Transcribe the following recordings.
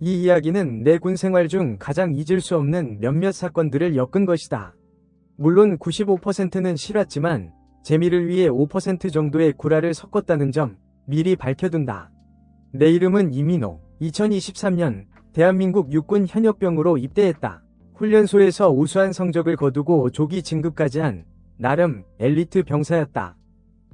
이 이야기는 내 군 생활 중 가장 잊을 수 없는 몇몇 사건들을 엮은 것이다. 물론 95%는 싫었지만 재미를 위해 5% 정도의 구라를 섞었다는 점 미리 밝혀둔다. 내 이름은 이민호. 2023년 대한민국 육군 현역병으로 입대했다. 훈련소에서 우수한 성적을 거두고 조기 진급까지 한 나름 엘리트 병사였다.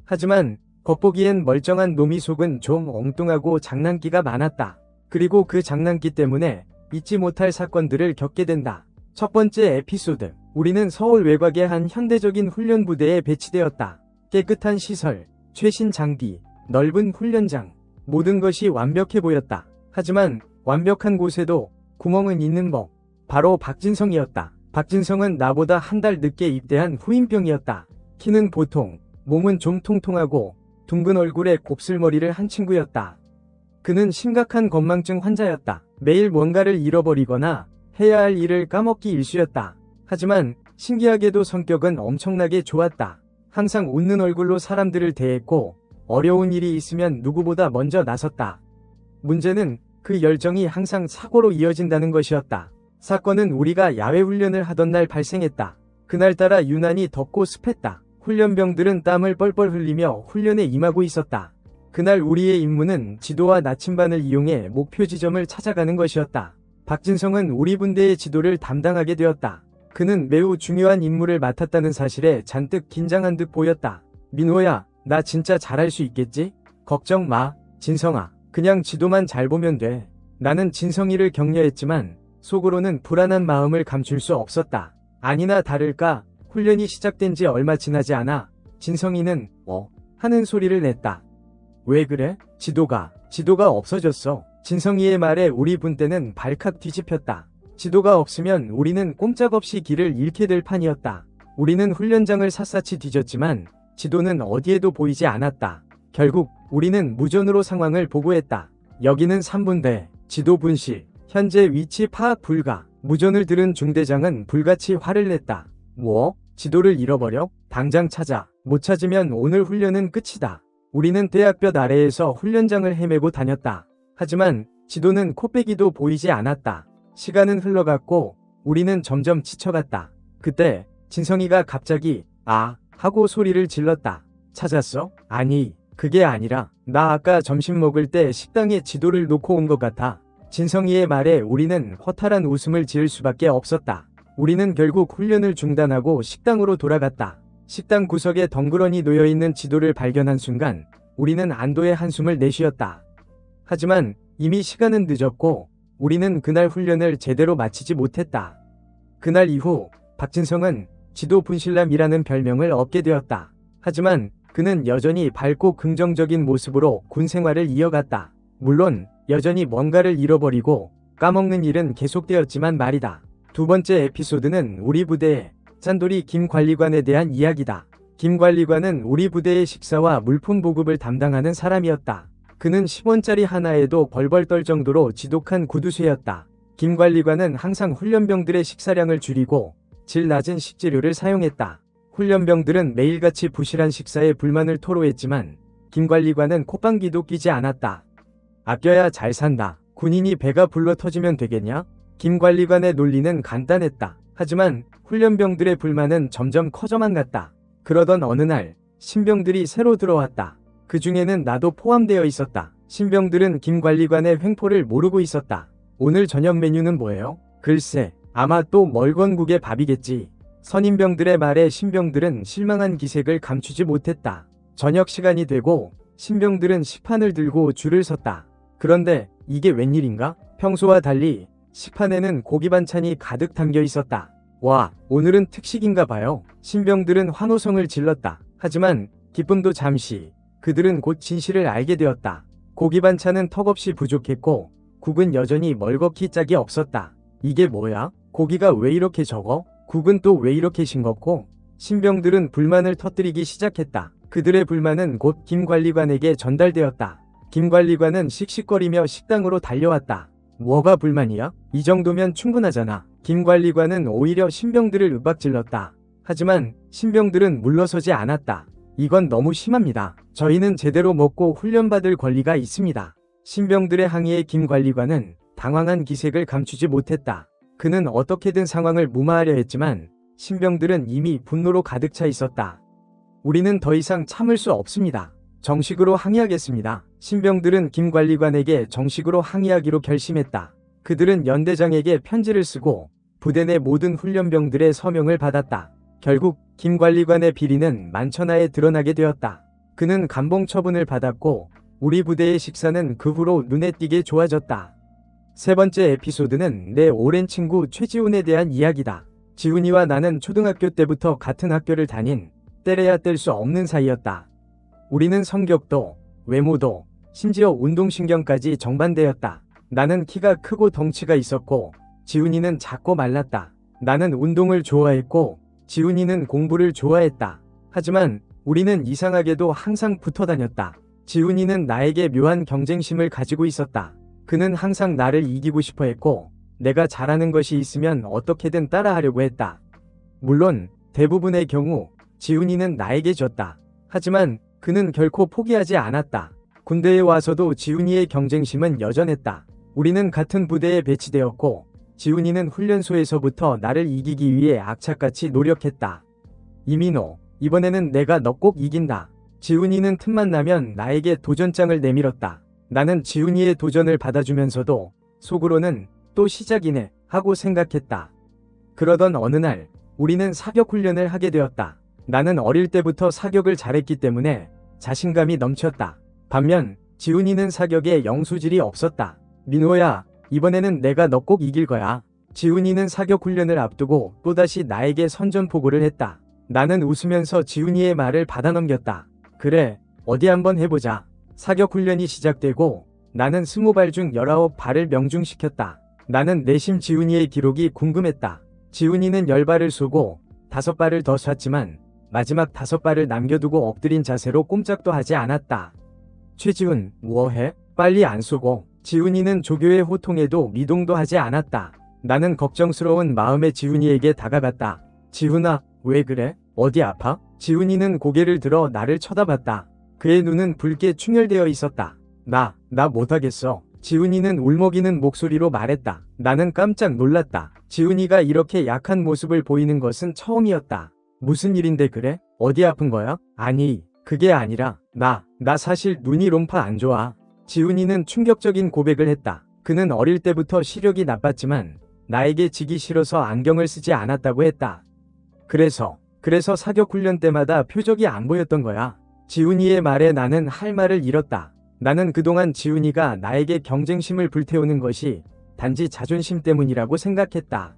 하지만 겉보기엔 멀쩡한 놈이 속은 좀 엉뚱하고 장난기가 많았다. 그리고 그 장난기 때문에 잊지 못할 사건들을 겪게 된다. 첫 번째 에피소드. 우리는 서울 외곽의 한 현대적인 훈련 부대에 배치되었다. 깨끗한 시설, 최신 장비, 넓은 훈련장. 모든 것이 완벽해 보였다. 하지만 완벽한 곳에도 구멍은 있는 법. 바로 박진성이었다. 박진성은 나보다 한 달 늦게 입대한 후임병이었다. 키는 보통, 몸은 좀 통통하고 둥근 얼굴에 곱슬머리를 한 친구였다. 그는 심각한 건망증 환자였다. 매일 뭔가를 잃어버리거나 해야 할 일을 까먹기 일쑤였다. 하지만 신기하게도 성격은 엄청나게 좋았다. 항상 웃는 얼굴로 사람들을 대했고 어려운 일이 있으면 누구보다 먼저 나섰다. 문제는 그 열정이 항상 사고로 이어진다는 것이었다. 사건은 우리가 야외 훈련을 하던 날 발생했다. 그날따라 유난히 덥고 습했다. 훈련병들은 땀을 뻘뻘 흘리며 훈련에 임하고 있었다. 그날 우리의 임무는 지도와 나침반을 이용해 목표 지점을 찾아가는 것이었다. 박진성은 우리 분대의 지도를 담당하게 되었다. 그는 매우 중요한 임무를 맡았다는 사실에 잔뜩 긴장한 듯 보였다. 민호야, 나 진짜 잘할 수 있겠지? 걱정 마, 진성아. 그냥 지도만 잘 보면 돼. 나는 진성이를 격려했지만 속으로는 불안한 마음을 감출 수 없었다. 아니나 다를까 훈련이 시작된 지 얼마 지나지 않아 진성이는 어 하는 소리를 냈다. 왜 그래? 지도가 지도가 없어졌어. 진성이의 말에 우리 분대는 발칵 뒤집혔다. 지도가 없으면 우리는 꼼짝없이 길을 잃게 될 판이었다. 우리는 훈련장을 샅샅이 뒤졌지만 지도는 어디에도 보이지 않았다. 결국 우리는 무전으로 상황을 보고했다. 여기는 3분대, 지도 분실, 현재 위치 파악 불가. 무전을 들은 중대장은 불같이 화를 냈다. 뭐? 지도를 잃어버려? 당장 찾아. 못 찾으면 오늘 훈련은 끝이다. 우리는 대학볕 아래에서 훈련장을 헤매고 다녔다. 하지만 지도는 코빼기도 보이지 않았다. 시간은 흘러갔고 우리는 점점 지쳐갔다. 그때 진성이가 갑자기 아 하고 소리를 질렀다. 찾았어? 아니 그게 아니라 나 아까 점심 먹을 때 식당에 지도를 놓고 온 것 같아. 진성이의 말에 우리는 허탈한 웃음을 지을 수밖에 없었다. 우리는 결국 훈련을 중단하고 식당으로 돌아갔다. 식당 구석에 덩그러니 놓여있는 지도를 발견한 순간 우리는 안도의 한숨을 내쉬었다. 하지만 이미 시간은 늦었고 우리는 그날 훈련을 제대로 마치지 못했다. 그날 이후 박진성은 지도 분실남이라는 별명을 얻게 되었다. 하지만 그는 여전히 밝고 긍정적인 모습으로 군 생활을 이어갔다. 물론 여전히 뭔가를 잃어버리고 까먹는 일은 계속되었지만 말이다. 두 번째 에피소드는 우리 부대의 짠돌이 김 관리관에 대한 이야기다. 김 관리관은 우리 부대의 식사와 물품 보급을 담당하는 사람이었다. 그는 10원짜리 하나에도 벌벌 떨 정도로 지독한 구두쇠였다. 김 관리관은 항상 훈련병들의 식사량을 줄이고 질 낮은 식재료를 사용했다. 훈련병들은 매일같이 부실한 식사에 불만을 토로했지만 김 관리관은 콧방귀도 끼지 않았다. 아껴야 잘 산다. 군인이 배가 불러 터지면 되겠냐? 김 관리관의 논리는 간단했다. 하지만 훈련병들의 불만은 점점 커져만 갔다. 그러던 어느 날 신병들이 새로 들어왔다. 그 중에는 나도 포함되어 있었다. 신병들은 김 관리관의 횡포를 모르고 있었다. 오늘 저녁 메뉴는 뭐예요? 글쎄, 아마 또 멀건국의 밥이겠지. 선임병들의 말에 신병들은 실망한 기색을 감추지 못했다. 저녁 시간이 되고 신병들은 식판을 들고 줄을 섰다. 그런데 이게 웬일인가? 평소와 달리 식판에는 고기 반찬이 가득 담겨 있었다. 와, 오늘은 특식인가 봐요. 신병들은 환호성을 질렀다. 하지만 기쁨도 잠시. 그들은 곧 진실을 알게 되었다. 고기 반찬은 턱없이 부족했고 국은 여전히 멀겋기 짝이 없었다. 이게 뭐야? 고기가 왜 이렇게 적어? 국은 또 왜 이렇게 싱겁고? 신병들은 불만을 터뜨리기 시작했다. 그들의 불만은 곧 김 관리관에게 전달되었다. 김 관리관은 씩씩거리며 식당으로 달려왔다. 뭐가 불만이야? 이 정도면 충분하잖아. 김 관리관은 오히려 신병들을 윽박질렀다. 하지만 신병들은 물러서지 않았다. 이건 너무 심합니다. 저희는 제대로 먹고 훈련받을 권리가 있습니다. 신병들의 항의에 김 관리관은 당황한 기색을 감추지 못했다. 그는 어떻게든 상황을 무마하려 했지만 신병들은 이미 분노로 가득 차 있었다. 우리는 더 이상 참을 수 없습니다. 정식으로 항의하겠습니다. 신병들은 김 관리관에게 정식으로 항의하기로 결심했다. 그들은 연대장에게 편지를 쓰고 부대 내 모든 훈련병들의 서명을 받았다. 결국 김 관리관의 비리는 만천하에 드러나게 되었다. 그는 감봉 처분을 받았고 우리 부대의 식사는 그 후로 눈에 띄게 좋아졌다. 세 번째 에피소드는 내 오랜 친구 최지훈에 대한 이야기다. 지훈이와 나는 초등학교 때부터 같은 학교를 다닌 때려야 뗄 수 없는 사이였다. 우리는 성격도 외모도 심지어 운동신경까지 정반대였다. 나는 키가 크고 덩치가 있었고 지훈이는 작고 말랐다. 나는 운동을 좋아했고 지훈이는 공부를 좋아했다. 하지만 우리는 이상하게도 항상 붙어 다녔다. 지훈이는 나에게 묘한 경쟁심을 가지고 있었다. 그는 항상 나를 이기고 싶어 했고 내가 잘하는 것이 있으면 어떻게든 따라하려고 했다. 물론 대부분의 경우 지훈이는 나에게 졌다. 하지만 그는 결코 포기하지 않았다. 군대에 와서도 지훈이의 경쟁심은 여전했다. 우리는 같은 부대에 배치되었고 지훈이는 훈련소에서부터 나를 이기기 위해 악착같이 노력했다. 이민호, 이번에는 내가 너 꼭 이긴다. 지훈이는 틈만 나면 나에게 도전장을 내밀었다. 나는 지훈이의 도전을 받아주면서도 속으로는 또 시작이네 하고 생각했다. 그러던 어느 날 우리는 사격 훈련을 하게 되었다. 나는 어릴 때부터 사격을 잘했기 때문에 자신감이 넘쳤다. 반면 지훈이는 사격에 영수질이 없었다. 민호야, 이번에는 내가 너 꼭 이길 거야. 지훈이는 사격 훈련을 앞두고 또다시 나에게 선전포고를 했다. 나는 웃으면서 지훈이의 말을 받아넘겼다. 그래, 어디 한번 해보자. 사격 훈련이 시작되고 나는 스무 발중 열아홉 발을 명중시켰다. 나는 내심 지훈이의 기록이 궁금했다. 지훈이는 열 발을 쏘고 다섯 발을 더 쐈지만 마지막 다섯 발을 남겨두고 엎드린 자세로 꼼짝도 하지 않았다. 최지훈, 뭐해? 빨리 안 쏘고. 지훈이는 조교의 호통에도 미동도 하지 않았다. 나는 걱정스러운 마음에 지훈이에게 다가갔다. 지훈아, 왜 그래? 어디 아파? 지훈이는 고개를 들어 나를 쳐다봤다. 그의 눈은 붉게 충혈되어 있었다. 나, 나 못하겠어. 지훈이는 울먹이는 목소리로 말했다. 나는 깜짝 놀랐다. 지훈이가 이렇게 약한 모습을 보이는 것은 처음이었다. 무슨 일인데 그래? 어디 아픈 거야? 아니, 그게 아니라, 나, 나 사실 눈이 롬파 안 좋아. 지훈이는 충격적인 고백을 했다. 그는 어릴 때부터 시력이 나빴지만, 나에게 지기 싫어서 안경을 쓰지 않았다고 했다. 그래서, 그래서 사격 훈련 때마다 표적이 안 보였던 거야. 지훈이의 말에 나는 할 말을 잃었다. 나는 그동안 지훈이가 나에게 경쟁심을 불태우는 것이 단지 자존심 때문이라고 생각했다.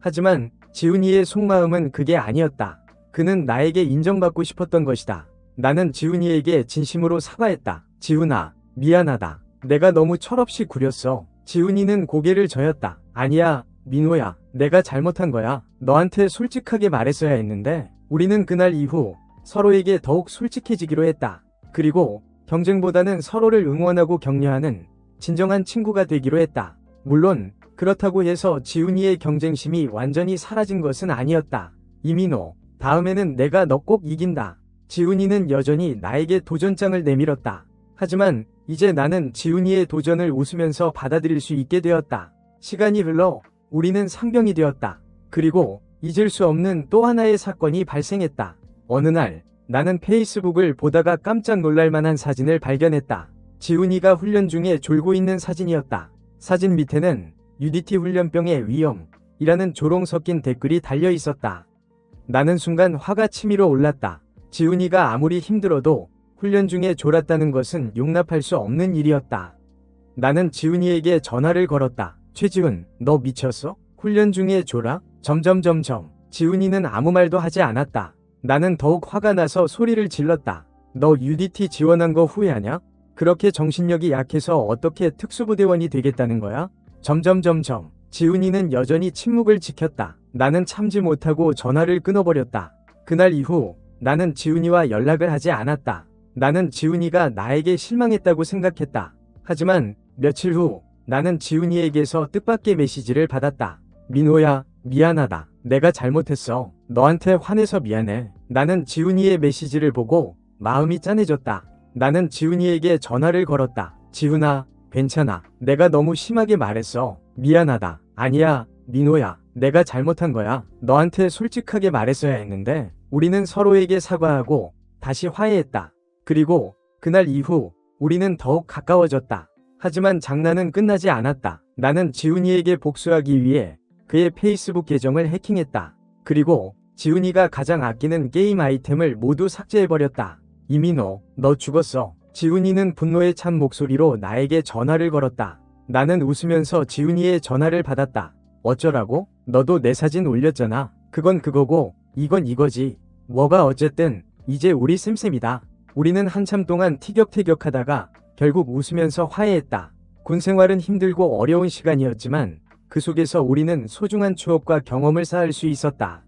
하지만 지훈이의 속마음은 그게 아니었다. 그는 나에게 인정받고 싶었던 것이다. 나는 지훈이에게 진심으로 사과했다. 지훈아, 미안하다. 내가 너무 철없이 구렸어. 지훈이는 고개를 저었다. 아니야, 민호야. 내가 잘못한 거야. 너한테 솔직하게 말했어야 했는데, 우리는 그날 이후 서로에게 더욱 솔직해지기로 했다. 그리고 경쟁보다는 서로를 응원하고 격려하는 진정한 친구가 되기로 했다. 물론 그렇다고 해서 지훈이의 경쟁심이 완전히 사라진 것은 아니었다. 이민호, 다음에는 내가 너 꼭 이긴다. 지훈이는 여전히 나에게 도전장을 내밀었다. 하지만 이제 나는 지훈이의 도전을 웃으면서 받아들일 수 있게 되었다. 시간이 흘러 우리는 상병이 되었다. 그리고 잊을 수 없는 또 하나의 사건이 발생했다. 어느 날 나는 페이스북을 보다가 깜짝 놀랄 만한 사진을 발견했다. 지훈이가 훈련 중에 졸고 있는 사진이었다. 사진 밑에는 UDT 훈련병의 위험이라는 조롱 섞인 댓글이 달려 있었다. 나는 순간 화가 치밀어 올랐다. 지훈이가 아무리 힘들어도 훈련 중에 졸았다는 것은 용납할 수 없는 일이었다. 나는 지훈이에게 전화를 걸었다. 최지훈, 너 미쳤어? 훈련 중에 졸아? 점점점점. 지훈이는 아무 말도 하지 않았다. 나는 더욱 화가 나서 소리를 질렀다. 너 UDT 지원한 거 후회하냐? 그렇게 정신력이 약해서 어떻게 특수부대원이 되겠다는 거야? 점점점점. 지훈이는 여전히 침묵을 지켰다. 나는 참지 못하고 전화를 끊어버렸다. 그날 이후 나는 지훈이와 연락을 하지 않았다. 나는 지훈이가 나에게 실망했다고 생각했다. 하지만 며칠 후 나는 지훈이에게서 뜻밖의 메시지를 받았다. 민호야, 미안하다. 내가 잘못했어. 너한테 화내서 미안해. 나는 지훈이의 메시지를 보고 마음이 짠해졌다. 나는 지훈이에게 전화를 걸었다. 지훈아, 괜찮아. 내가 너무 심하게 말했어. 미안하다. 아니야, 민호야. 내가 잘못한 거야. 너한테 솔직하게 말했어야 했는데, 우리는 서로에게 사과하고, 다시 화해했다. 그리고, 그날 이후, 우리는 더욱 가까워졌다. 하지만 장난은 끝나지 않았다. 나는 지훈이에게 복수하기 위해 그의 페이스북 계정을 해킹했다. 그리고 지훈이가 가장 아끼는 게임 아이템을 모두 삭제해버렸다. 이민호, 너 죽었어. 지훈이는 분노에 찬 목소리로 나에게 전화를 걸었다. 나는 웃으면서 지훈이의 전화를 받았다. 어쩌라고? 너도 내 사진 올렸잖아. 그건 그거고, 이건 이거지. 뭐가 어쨌든, 이제 우리 쌤쌤이다. 우리는 한참 동안 티격태격하다가 결국 웃으면서 화해했다. 군 생활은 힘들고 어려운 시간이었지만 그 속에서 우리는 소중한 추억과 경험을 쌓을 수 있었다.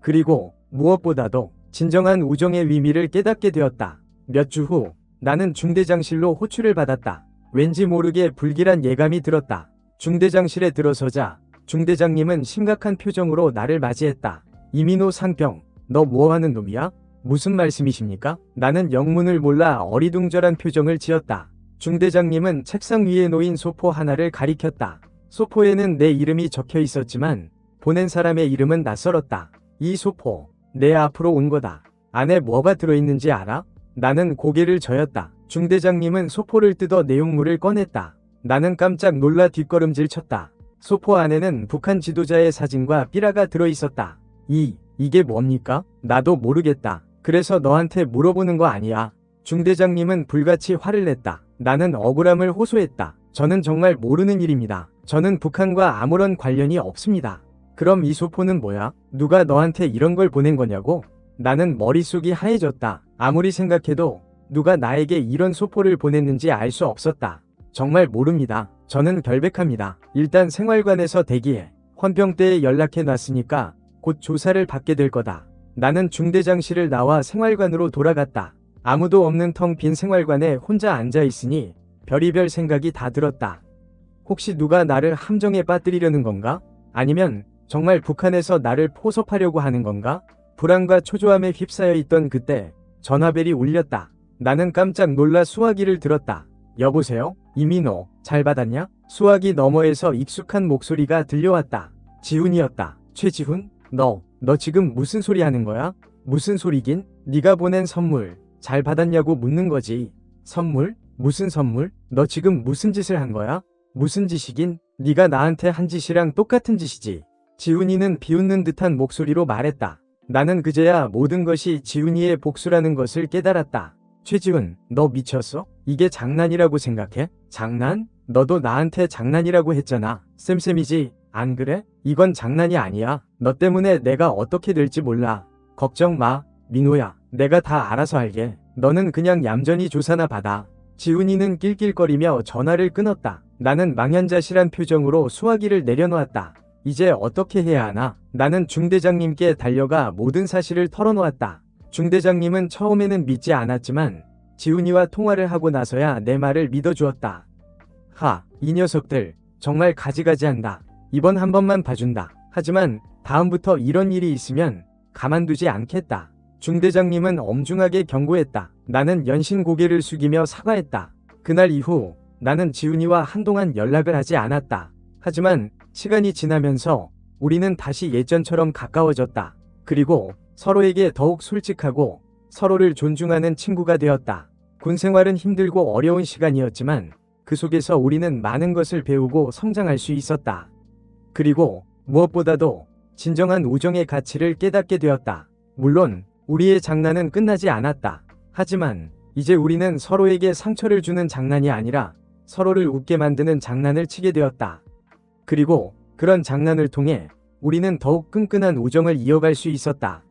그리고 무엇보다도 진정한 우정의 의미를 깨닫게 되었다. 몇 주 후 나는 중대장실로 호출을 받았다. 왠지 모르게 불길한 예감이 들었다. 중대장실에 들어서자 중대장님은 심각한 표정으로 나를 맞이했다. 이민호 상병, 너 뭐하는 놈이야? 무슨 말씀이십니까? 나는 영문을 몰라 어리둥절한 표정을 지었다. 중대장님은 책상 위에 놓인 소포 하나를 가리켰다. 소포에는 내 이름이 적혀 있었지만 보낸 사람의 이름은 낯설었다. 이 소포, 내 앞으로 온 거다. 안에 뭐가 들어있는지 알아? 나는 고개를 저었다. 중대장님은 소포를 뜯어 내용물을 꺼냈다. 나는 깜짝 놀라 뒷걸음질 쳤다. 소포 안에는 북한 지도자의 사진과 삐라가 들어있었다. 이, 이게 뭡니까? 나도 모르겠다. 그래서 너한테 물어보는 거 아니야. 중대장님은 불같이 화를 냈다. 나는 억울함을 호소했다. 저는 정말 모르는 일입니다. 저는 북한과 아무런 관련이 없습니다. 그럼 이 소포는 뭐야? 누가 너한테 이런 걸 보낸 거냐고? 나는 머릿속이 하얘졌다. 아무리 생각해도 누가 나에게 이런 소포를 보냈는지 알 수 없었다. 정말 모릅니다. 저는 결백합니다. 일단 생활관에서 대기해. 헌병 때에 연락해 놨으니까 곧 조사를 받게 될 거다. 나는 중대장실을 나와 생활관으로 돌아갔다. 아무도 없는 텅 빈 생활관에 혼자 앉아 있으니 별이별 생각이 다 들었다. 혹시 누가 나를 함정에 빠뜨리려는 건가? 아니면 정말 북한에서 나를 포섭하려고 하는 건가? 불안과 초조함에 휩싸여 있던 그때 전화벨이 울렸다. 나는 깜짝 놀라 수화기를 들었다. 여보세요? 이민호, 잘 받았냐? 수화기 너머에서 익숙한 목소리가 들려왔다. 지훈이었다. 최지훈? 너, 너 지금 무슨 소리 하는 거야? 무슨 소리긴? 네가 보낸 선물 잘 받았냐고 묻는 거지. 선물? 무슨 선물? 너 지금 무슨 짓을 한 거야? 무슨 짓이긴? 네가 나한테 한 짓이랑 똑같은 짓이지. 지훈이는 비웃는 듯한 목소리로 말했다. 나는 그제야 모든 것이 지훈이의 복수라는 것을 깨달았다. 최지훈, 너 미쳤어? 이게 장난이라고 생각해? 장난? 너도 나한테 장난이라고 했잖아. 쌤쌤이지, 안 그래? 이건 장난이 아니야. 너 때문에 내가 어떻게 될지 몰라. 걱정 마, 민호야. 내가 다 알아서 할게. 너는 그냥 얌전히 조사나 받아. 지훈이는 낄낄거리며 전화를 끊었다. 나는 망연자실한 표정으로 수화기를 내려놓았다. 이제 어떻게 해야 하나? 나는 중대장님께 달려가 모든 사실을 털어놓았다. 중대장님은 처음에는 믿지 않았지만 지훈이와 통화를 하고 나서야 내 말을 믿어주었다. 하, 이 녀석들 정말 가지가지한다. 이번 한 번만 봐준다. 하지만 다음부터 이런 일이 있으면 가만두지 않겠다. 중대장님은 엄중하게 경고했다. 나는 연신 고개를 숙이며 사과했다. 그날 이후 나는 지훈이와 한동안 연락을 하지 않았다. 하지만 시간이 지나면서 우리는 다시 예전처럼 가까워졌다. 그리고 서로에게 더욱 솔직하고 서로를 존중하는 친구가 되었다. 군 생활은 힘들고 어려운 시간이었지만 그 속에서 우리는 많은 것을 배우고 성장할 수 있었다. 그리고 무엇보다도 진정한 우정의 가치를 깨닫게 되었다. 물론 우리의 장난은 끝나지 않았다. 하지만 이제 우리는 서로에게 상처를 주는 장난이 아니라 서로를 웃게 만드는 장난을 치게 되었다. 그리고 그런 장난을 통해 우리는 더욱 끈끈한 우정을 이어갈 수 있었다.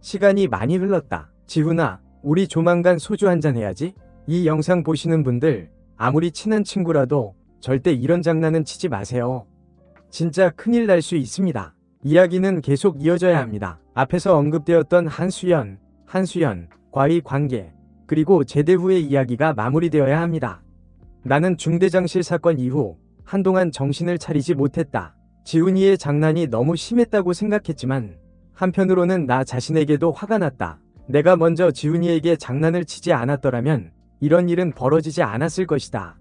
시간이 많이 흘렀다. 지훈아, 우리 조만간 소주 한잔 해야지. 이 영상 보시는 분들, 아무리 친한 친구라도 절대 이런 장난은 치지 마세요. 진짜 큰일 날 수 있습니다. 이야기는 계속 이어져야 합니다. 앞에서 언급되었던 한수연, 한수연, 과의 관계, 그리고 제대 후의 이야기가 마무리되어야 합니다. 나는 중대장실 사건 이후 한동안 정신을 차리지 못했다. 지훈이의 장난이 너무 심했다고 생각했지만 한편으로는 나 자신에게도 화가 났다. 내가 먼저 지훈이에게 장난을 치지 않았더라면 이런 일은 벌어지지 않았을 것이다.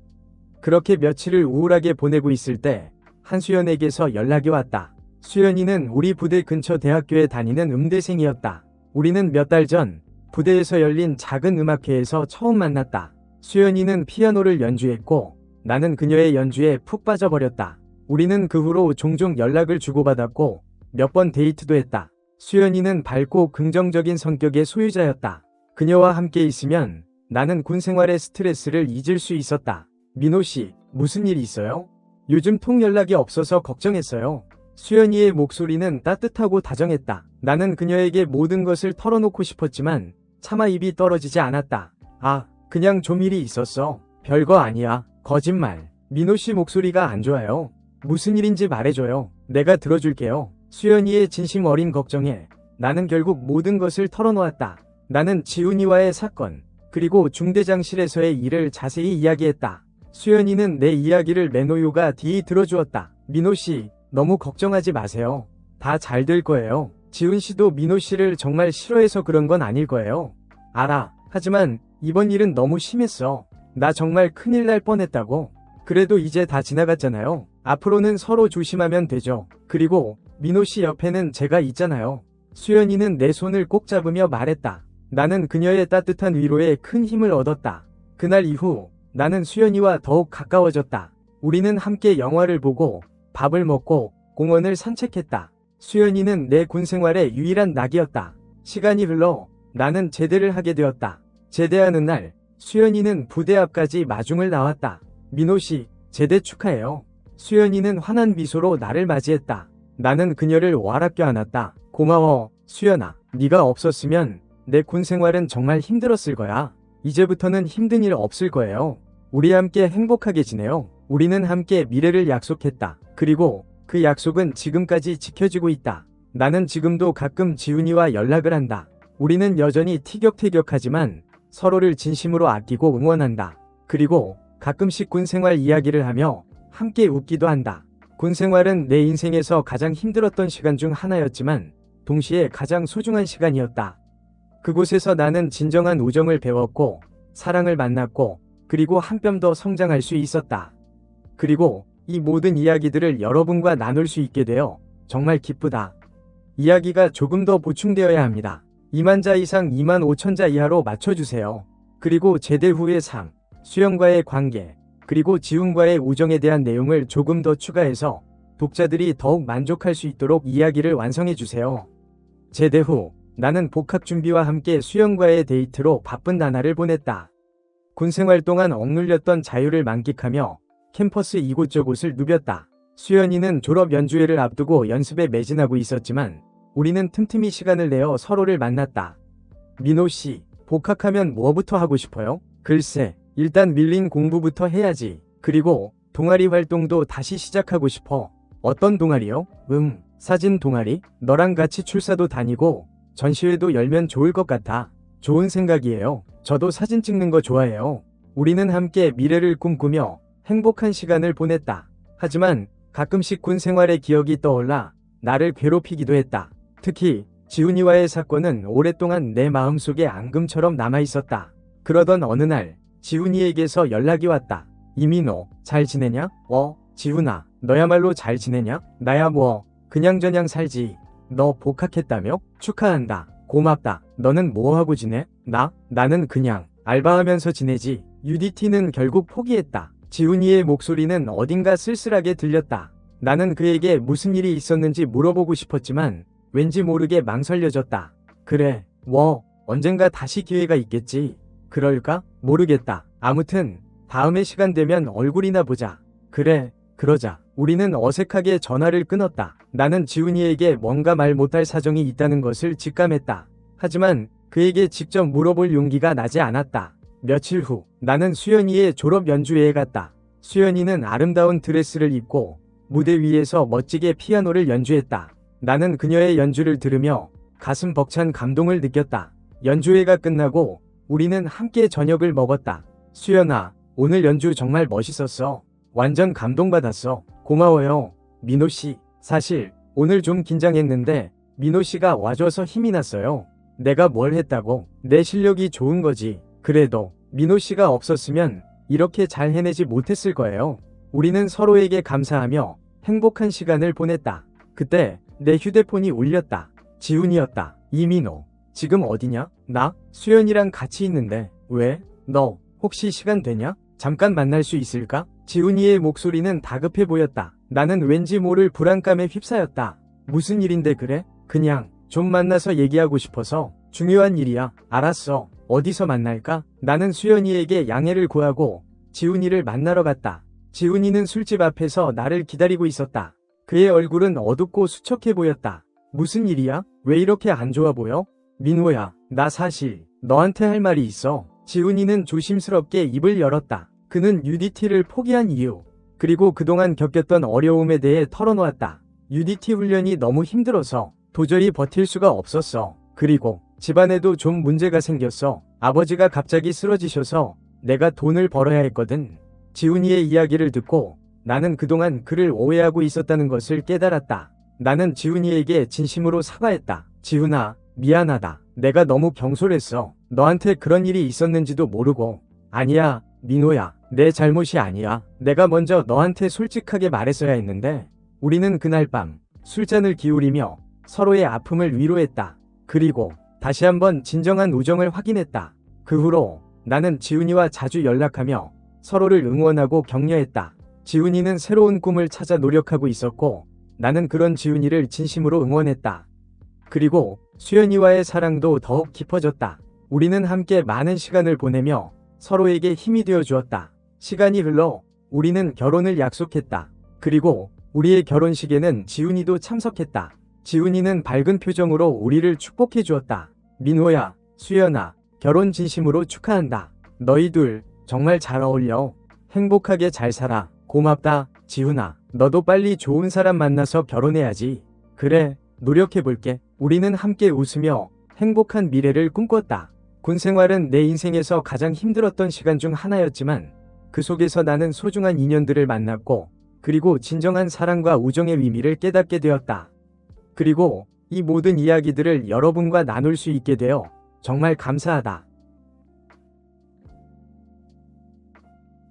그렇게 며칠을 우울하게 보내고 있을 때 한수연에게서 연락이 왔다. 수연이는 우리 부대 근처 대학교에 다니는 음대생이었다. 우리는 몇 달 전 부대에서 열린 작은 음악회에서 처음 만났다. 수연이는 피아노를 연주했고 나는 그녀의 연주에 푹 빠져버렸다. 우리는 그 후로 종종 연락을 주고받았고 몇 번 데이트도 했다. 수연이는 밝고 긍정적인 성격의 소유자였다. 그녀와 함께 있으면 나는 군 생활의 스트레스를 잊을 수 있었다. 민호 씨, 무슨 일 있어요? 요즘 통 연락이 없어서 걱정했어요. 수연이의 목소리는 따뜻하고 다정했다. 나는 그녀에게 모든 것을 털어놓고 싶었지만 차마 입이 떨어지지 않았다. 아, 그냥 좀 일이 있었어. 별거 아니야. 거짓말. 민호 씨 목소리가 안 좋아요. 무슨 일인지 말해줘요. 내가 들어줄게요. 수연이의 진심 어린 걱정에 나는 결국 모든 것을 털어놓았다. 나는 지훈이와의 사건, 그리고 중대장실에서의 일을 자세히 이야기했다. 수연이는 내 이야기를 매노요가 뒤 들어주었다. 민호 씨, 너무 걱정하지 마세요. 다 잘 될 거예요. 지훈 씨도 민호 씨를 정말 싫어해서 그런 건 아닐 거예요. 알아. 하지만 이번 일은 너무 심했어. 나 정말 큰일 날 뻔했다고. 그래도 이제 다 지나갔잖아요. 앞으로는 서로 조심하면 되죠. 그리고 민호 씨 옆에는 제가 있잖아요. 수연이는 내 손을 꼭 잡으며 말했다. 나는 그녀의 따뜻한 위로에 큰 힘을 얻었다. 그날 이후 나는 수연이와 더욱 가까워졌다. 우리는 함께 영화를 보고 밥을 먹고 공원을 산책했다. 수연이는 내 군 생활의 유일한 낙이었다. 시간이 흘러 나는 제대를 하게 되었다. 제대하는 날 수연이는 부대 앞까지 마중을 나왔다. 민호 씨, 제대 축하해요. 수연이는 환한 미소로 나를 맞이했다. 나는 그녀를 와랍게 안았다. 고마워, 수연아. 네가 없었으면 내 군 생활은 정말 힘들었을 거야. 이제부터는 힘든 일 없을 거예요. 우리 함께 행복하게 지내요. 우리는 함께 미래를 약속했다. 그리고 그 약속은 지금까지 지켜지고 있다. 나는 지금도 가끔 지훈이와 연락을 한다. 우리는 여전히 티격태격하지만 서로를 진심으로 아끼고 응원한다. 그리고 가끔씩 군 생활 이야기를 하며 함께 웃기도 한다. 군 생활은 내 인생에서 가장 힘들었던 시간 중 하나였지만 동시에 가장 소중한 시간이었다. 그곳에서 나는 진정한 우정을 배웠고 사랑을 만났고 그리고 한 뼘 더 성장할 수 있었다. 그리고 이 모든 이야기들을 여러분과 나눌 수 있게 되어 정말 기쁘다. 이야기가 조금 더 보충되어야 합니다. 2만 자 이상 2만 5천 자 이하로 맞춰주세요. 그리고 제대 후의 상, 수영과의 관계, 그리고 지훈과의 우정에 대한 내용을 조금 더 추가해서 독자들이 더욱 만족할 수 있도록 이야기를 완성해주세요. 제대 후 나는 복학 준비와 함께 수영과의 데이트로 바쁜 나날을 보냈다. 군 생활 동안 억눌렸던 자유를 만끽하며 캠퍼스 이곳저곳을 누볐다. 수연이는 졸업 연주회를 앞두고 연습에 매진하고 있었지만 우리는 틈틈이 시간을 내어 서로를 만났다. 민호 씨, 복학하면 뭐부터 하고 싶어요? 글쎄, 일단 밀린 공부부터 해야지. 그리고 동아리 활동도 다시 시작하고 싶어. 어떤 동아리요? 음, 사진 동아리? 너랑 같이 출사도 다니고 전시회도 열면 좋을 것 같아. 좋은 생각이에요. 저도 사진 찍는 거 좋아해요. 우리는 함께 미래를 꿈꾸며 행복한 시간을 보냈다. 하지만 가끔씩 군 생활의 기억이 떠올라 나를 괴롭히기도 했다. 특히 지훈이와의 사건은 오랫동안 내 마음속에 앙금처럼 남아있었다. 그러던 어느 날 지훈이에게서 연락이 왔다. 이민호, 잘 지내냐? 어, 지훈아, 너야말로 잘 지내냐? 나야 뭐, 그냥저냥 살지. 너 복학했다며? 축하한다. 고맙다. 너는 뭐하고 지내? 나? 나는 그냥 알바하면서 지내지. UDT는 결국 포기했다. 지훈이의 목소리는 어딘가 쓸쓸하게 들렸다. 나는 그에게 무슨 일이 있었는지 물어보고 싶었지만 왠지 모르게 망설여졌다. 그래, 뭐, 언젠가 다시 기회가 있겠지. 그럴까? 모르겠다. 아무튼, 다음에 시간 되면 얼굴이나 보자. 그래, 그러자. 우리는 어색하게 전화를 끊었다. 나는 지훈이에게 뭔가 말 못할 사정이 있다는 것을 직감했다. 하지만 그에게 직접 물어볼 용기가 나지 않았다. 며칠 후 나는 수연이의 졸업 연주회에 갔다. 수연이는 아름다운 드레스를 입고 무대 위에서 멋지게 피아노를 연주했다. 나는 그녀의 연주를 들으며 가슴 벅찬 감동을 느꼈다. 연주회가 끝나고 우리는 함께 저녁을 먹었다. 수연아, 오늘 연주 정말 멋있었어. 완전 감동받았어. 고마워요. 민호 씨. 사실 오늘 좀 긴장했는데 민호 씨가 와줘서 힘이 났어요. 내가 뭘 했다고? 내 실력이 좋은 거지. 그래도 민호 씨가 없었으면 이렇게 잘 해내지 못했을 거예요. 우리는 서로에게 감사하며 행복한 시간을 보냈다. 그때 내 휴대폰이 울렸다. 지훈이었다. 이민호. 지금 어디냐? 나? 수연이랑 같이 있는데. 왜? 너 혹시 시간 되냐? 잠깐 만날 수 있을까? 지훈이의 목소리는 다급해 보였다. 나는 왠지 모를 불안감에 휩싸였다. 무슨 일인데 그래? 그냥 좀 만나서 얘기하고 싶어서 중요한 일이야. 알았어. 어디서 만날까? 나는 수연이에게 양해를 구하고 지훈이를 만나러 갔다. 지훈이는 술집 앞에서 나를 기다리고 있었다. 그의 얼굴은 어둡고 수척해 보였다. 무슨 일이야? 왜 이렇게 안 좋아 보여? 민호야, 나 사실 너한테 할 말이 있어. 지훈이는 조심스럽게 입을 열었다. 그는 UDT를 포기한 이유, 그리고 그동안 겪었던 어려움에 대해 털어놓았다. UDT 훈련이 너무 힘들어서 도저히 버틸 수가 없었어. 그리고 집안에도 좀 문제가 생겼어. 아버지가 갑자기 쓰러지셔서 내가 돈을 벌어야 했거든. 지훈이의 이야기를 듣고 나는 그동안 그를 오해하고 있었다는 것을 깨달았다. 나는 지훈이에게 진심으로 사과했다. 지훈아, 미안하다. 내가 너무 경솔했어. 너한테 그런 일이 있었는지도 모르고. 아니야, 민호야. 내 잘못이 아니야. 내가 먼저 너한테 솔직하게 말했어야 했는데. 우리는 그날 밤 술잔을 기울이며 서로의 아픔을 위로했다. 그리고 다시 한번 진정한 우정을 확인했다. 그 후로 나는 지훈이와 자주 연락하며 서로를 응원하고 격려했다. 지훈이는 새로운 꿈을 찾아 노력하고 있었고 나는 그런 지훈이를 진심으로 응원했다. 그리고 수연이와의 사랑도 더욱 깊어졌다. 우리는 함께 많은 시간을 보내며 서로에게 힘이 되어 주었다. 시간이 흘러 우리는 결혼을 약속했다. 그리고 우리의 결혼식에는 지훈이도 참석했다. 지훈이는 밝은 표정으로 우리를 축복해 주었다. 민호야, 수연아, 결혼 진심으로 축하한다. 너희 둘 정말 잘 어울려. 행복하게 잘 살아. 고맙다, 지훈아. 너도 빨리 좋은 사람 만나서 결혼해야지. 그래, 노력해볼게. 우리는 함께 웃으며 행복한 미래를 꿈꿨다. 군 생활은 내 인생에서 가장 힘들었던 시간 중 하나였지만 그 속에서 나는 소중한 인연들을 만났고 그리고 진정한 사랑과 우정의 의미를 깨닫게 되었다. 그리고 이 모든 이야기들을 여러분과 나눌 수 있게 되어 정말 감사하다.